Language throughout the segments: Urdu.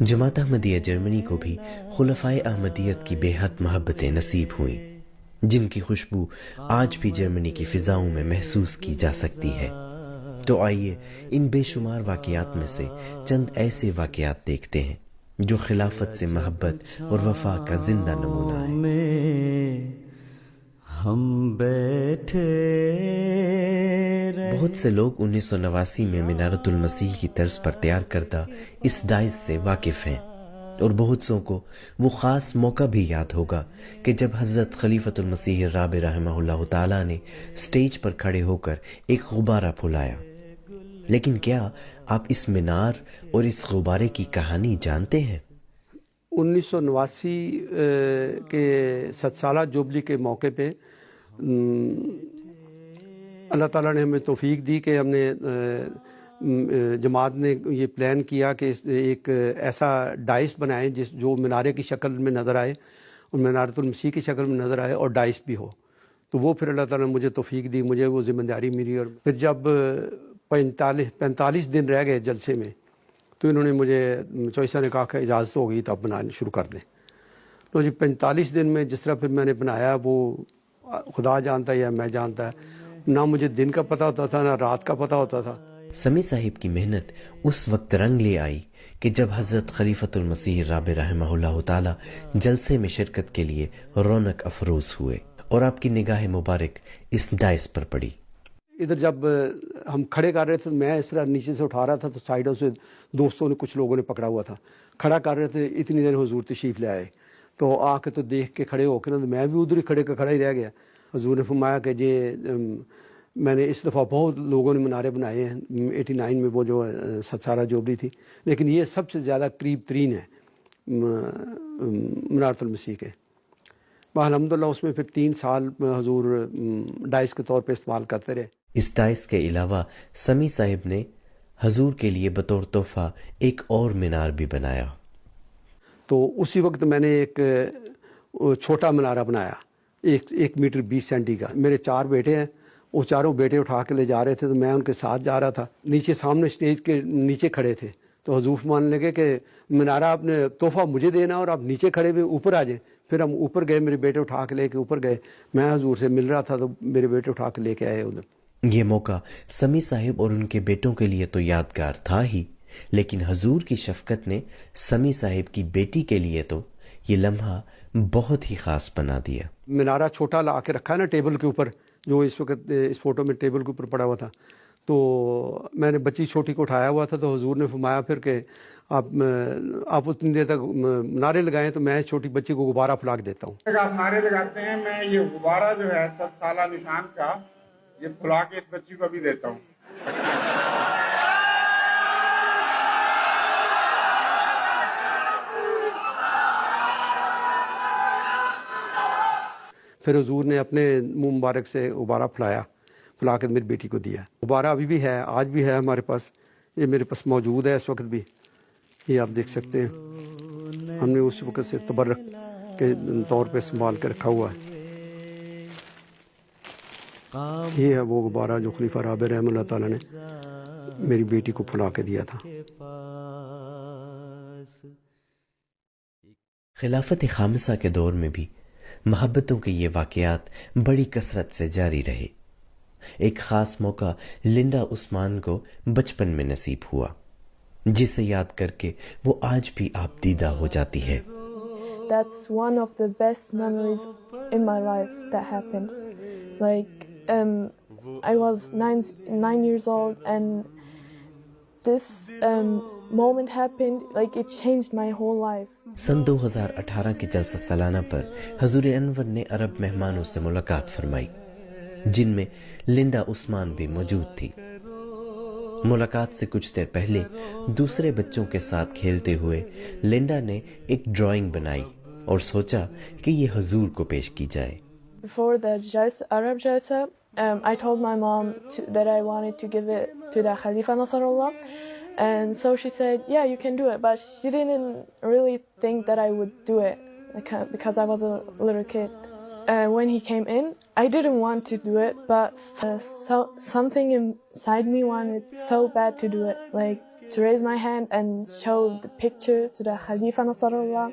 جماعت احمدیہ جرمنی کو بھی خلفائے احمدیت کی بے حد محبتیں نصیب ہوئیں، جن کی خوشبو آج بھی جرمنی کی فضاؤں میں محسوس کی جا سکتی ہے۔ تو آئیے ان بے شمار واقعات میں سے چند ایسے واقعات دیکھتے ہیں جو خلافت سے محبت اور وفا کا زندہ نمونہ ہے ہم بیٹھے بہت سے لوگ انیس سو نواسی میں منارت المسیح کی طرز پر تیار کردہ اس ڈائز سے واقف ہیں۔ اور بہت سو کو وہ خاص موقع بھی یاد ہوگا کہ جب حضرت خلیفت المسیح راب رحمہ اللہ تعالی نے سٹیج پر کھڑے ہو کر ایک غبارہ پھلایا لیکن کیا آپ اس مینار اور اس غبارے کی کہانی جانتے ہیں؟ انیس سو نواسی کے ست سالہ جوبلی کے موقع پہ اللہ تعالیٰ نے ہمیں توفیق دی کہ ہم نے جماعت نے یہ پلان کیا کہ ایک ایسا ڈائس بنائیں جس جو مینارے کی شکل میں نظر آئے، اور مینارت المسیح کی شکل میں نظر آئے اور ڈائس بھی ہو۔ تو وہ پھر اللہ تعالیٰ نے مجھے توفیق دی، مجھے وہ ذمہ داری ملی۔ اور پھر جب پینتالیس پینتالیس دن رہ گئے جلسے میں تو انہوں نے مجھے چوئسا نے کہا کہ اجازت ہو گئی تو اب بنانا شروع کر دیں۔ تو جی پینتالیس دن میں جس طرح پھر میں نے بنایا وہ خدا جانتا ہے یا میں جانتا ہے، نہ مجھے دن کا پتہ ہوتا تھا، نہ رات کا پتہ ہوتا تھا۔ سمی صاحب کی محنت اس وقت رنگ لے آئی کہ جب حضرت خلیفت المسیح راب رحمہ اللہ تعالی جلسے میں شرکت کے لیے رونق افروز ہوئے اور آپ کی نگاہ مبارک اس ڈائس پر پڑی۔ ادھر جب ہم کھڑے کر رہے تھے، میں اس طرح نیچے سے اٹھا رہا تھا تو سائڈوں سے دوستوں نے کچھ لوگوں نے پکڑا ہوا تھا۔ کھڑا کر رہے تھے، اتنی دیر حضور تشریف لے آئے۔ تو آ کے تو دیکھ کے کھڑے ہو کے نا میں بھی ادھر ہی کھڑے کا کھڑا ہی رہ گیا۔ حضور نے فرمایا کہ جی، یہ میں نے اس دفعہ بہت لوگوں نے منارے بنائے ہیں۔ ایٹی نائن میں وہ جو ستسارہ جوبری تھی۔ لیکن یہ سب سے زیادہ قریب ترین ہے منارت المسیح کے۔ الحمد للہ اس میں پھر تین سال حضور ڈائس کے طور پہ استعمال کرتے رہے۔ اس ڈائس کے علاوہ سمی صاحب نے حضور کے لیے بطور تحفہ ایک اور مینار بھی بنایا۔ تو اسی وقت میں نے ایک چھوٹا منارہ بنایا۔ ایک ایک میٹر بیس سینٹی کا۔ میرے چار بیٹے ہیں۔ وہ چاروں بیٹے اٹھا کے لے جا رہے تھے تو میں ان کے ساتھ جا رہا تھا۔ نیچے سامنے اسٹیج کے نیچے کھڑے تھے۔ تو حضور مان لگے کہ منارہ آپ نے تحفہ مجھے دینا اور آپ نیچے کھڑے ہوئے اوپر آ جائیں۔ پھر ہم اوپر گئے میرے بیٹے اٹھا کے لے کے اوپر گئے۔ میں حضور سے مل رہا تھا تو میرے بیٹے اٹھا کے لے کے آئے ادھر۔ یہ موقع سمی صاحب اور ان کے بیٹوں کے لیے تو یادگار تھا ہی لیکن حضور کی شفقت نے سمی صاحب کی بیٹی کے لیے تو یہ لمحہ بہت ہی خاص بنا دیا۔ منارہ چھوٹا لا کے رکھا نا ٹیبل کے اوپر جو اس وقت اس فوٹو میں ٹیبل کے اوپر پڑا ہوا تھا۔ تو میں نے بچی چھوٹی کو اٹھایا ہوا تھا تو حضور نے فرمایا پھر کہ آپ آپ اتنی دیر تک نعرے لگائیں تو میں چھوٹی بچی کو غبارہ پھلا کے دیتا ہوں۔ آپ نعرے لگاتے ہیں میں یہ غبارہ جو ہے سب سالہ نشان کا یہ پھلا کے اس بچی کو بھی دیتا ہوں۔ پھر حضور نے اپنے منہ مبارک سے غبارہ پھلایا۔ پھلا کر میری بیٹی کو دیا غبارہ ابھی بھی ہے، آج بھی ہے ہمارے پاس۔ یہ میرے پاس موجود ہے اس وقت بھی۔ یہ آپ دیکھ سکتے ہیں۔ ہم نے اس وقت سے تبرک کے طور پہ سنبھال کے رکھا ہوا ہے۔ یہ ہے وہ غبارہ جو خلیفہ راب رحم اللہ تعالیٰ نے میری بیٹی کو پھلا کے دیا تھا۔ خلافت خامسہ کے دور میں بھی محبتوں کے یہ واقعات بڑی کثرت سے جاری رہے۔ ایک خاص موقع لنڈا عثمان کو بچپن میں نصیب ہوا جسے یاد کر کے وہ آج بھی آپ دیدہ ہو جاتی ہے That's one of the best memories in my life that happened. Like, um, I was nine, nine years old and this um, moment happened, like it changed my whole life. سن دو ہزار اٹھارہ کے جلسہ سالانہ پر حضور انور نے عرب مہمانوں سے ملاقات فرمائی جن میں لنڈا عثمان بھی موجود تھی۔ ملاقات سے کچھ دیر پہلے دوسرے بچوں کے ساتھ کھیلتے ہوئے لنڈا نے ایک ڈرائنگ بنائی اور سوچا کہ یہ حضور کو پیش کی جائے۔ خلیفہ uh, when he came in. I didn't want to do it, but uh, so something inside me wanted so bad to do it, like to raise my hand and show the picture to the Khalifa Nasrullah.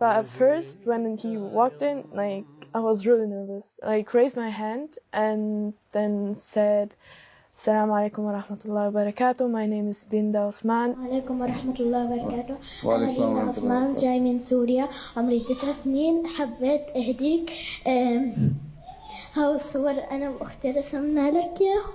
But at first, when he walked in, like I was really nervous. Like raised my hand and then said, السلام عليكم ورحمة الله وبركاته. My name is Dinda Osman. وعليكم ورحمة الله وبركاته. وعليكم ورحمة الله جاي من سوريا. عمري تسع سنين. حبيت أهديك. هاو الصور أنا وأختي رسمنا لك إياهم.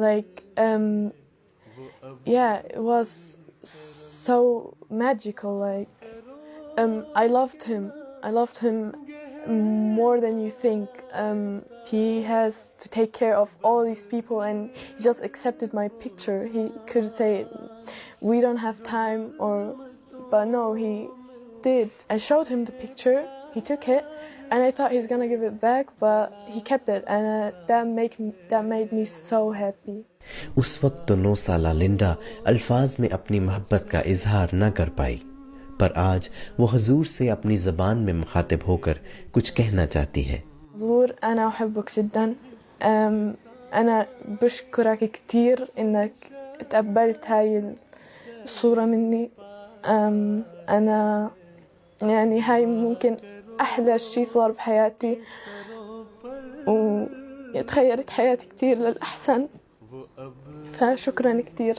Like, um, yeah, it was so magical. Like, um, I loved him. I loved him more than you think. Um, he has to take care of all these people, and he just accepted my picture. He could say, "We don't have time," or, but no, he did. I showed him the picture. He took it, and I thought he's gonna give it back, but he kept it, and uh, that make that made me so happy. اس وقت تو نو سالہ لنڈا الفاظ میں اپنی محبت کا اظہار نہ کر پائی پر آج وہ حضور سے اپنی زبان میں مخاطب ہو کر کچھ کہنا چاہتی ہے زور أنا أحبك جدا أنا بشكرك كتير إنك تقبلت هاي الصورة مني أنا يعني هاي ممكن أحلى شي صار بحياتي وتغيرت حياتي كتير للأحسن فشكرا كتير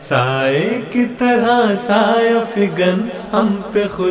سائے کی طرح سایہ فگن ہم پہ خود